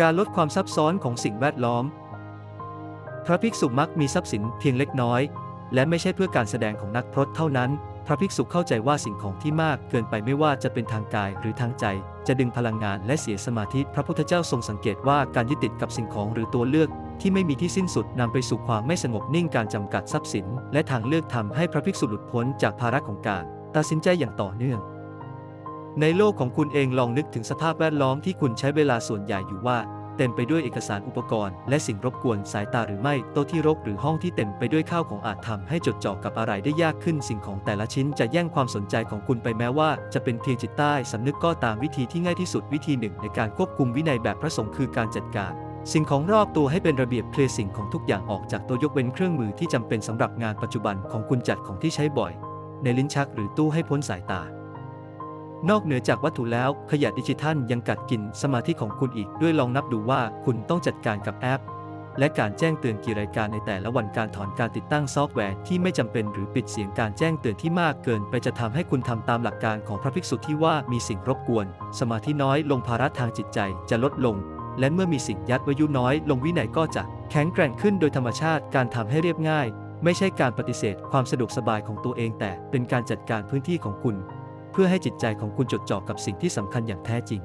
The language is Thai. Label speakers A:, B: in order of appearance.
A: การลดความซับซ้อนของสิ่งแวดล้อม พระภิกษุมักมีทรัพย์สินเพียงเล็กน้อย และไม่ใช่เพื่อการแสดงของนักพรตเท่านั้น พระภิกษุเข้าใจว่าสิ่งของที่มากเกินไปไม่ว่าจะเป็นทางกายหรือทางใจ จะดึงพลังงานและเสียสมาธิ พระพุทธเจ้าทรงสังเกตว่าการยึดติดกับสิ่งของหรือตัวเลือกที่ไม่มีที่สิ้นสุดนำไปสู่ความไม่สงบนิ่งการจำกัดทรัพย์สิน และทางเลือกทำให้พระภิกษุหลุดพ้นจากภาระของการ ตัดสินใจอย่างต่อเนื่อง ในโลกของคุณเองลองนึกถึงสภาพแวดล้อมที่คุณใช้เวลาส่วนใหญ่อยู่ว่า เต็มไปด้วยเอกสารอุปกรณ์ และสิ่งรบกวนสายตาหรือไม่โต๊ะที่รกหรือห้องที่เต็มไปด้วยข้าวของอาจทำให้จดจ่อกับอะไรได้ยากขึ้น สิ่งของแต่ละชิ้นจะแย่งความสนใจของคุณไปแม้ว่า จะเป็นเพียงจิตใต้สำนึกก็ตามวิธีที่ง่ายที่สุดวิธีหนึ่ง ในการควบคุมวินัยแบบพระสงฆ์คือการจัดการสิ่งของรอบตัวให้เป็นระเบียบเคลียร์สิ่งของทุกอย่างออกจากตัวยกเว้นเครื่องมือที่จำเป็นสำหรับงานปัจจุบันของคุณจัดของที่ใช้บ่อย ในลิ้นชักหรือตู้ให้พ้นสายตา นอกเหนือจากวัตถุแล้วขยะดิจิทัลยังกัดกินสมาธิของคุณอีกด้วยลองนับดูว่าคุณต้องจัดการกับแอป และการแจ้งเตือนกี่รายการในแต่ละวันการถอนการติดตั้งซอฟต์แวร์ที่ไม่จำเป็นหรือปิดเสียงการแจ้งเตือนที่มากเกิน ไปจะทำให้คุณทำตามหลักการของพระภิกษุที่ว่ามีสิ่งรบกวน สมาธิน้อยลงภาระทางจิตใจจะลดลง และเมื่อมีสิ่งยัดว้ยุน้อยลงวินัยก็จะแข็งแกร่งขึ้นโดยธรรมชาติการทำให้เรียบง่าย ไม่ใช่การปฏิเสธความสะดวกสบายของตัวเองแต่เป็นการจัดการพื้นที่ของคุณ เพื่อให้จิตใจของคุณจดจ่อกับสิ่งที่สำคัญอย่างแท้จริง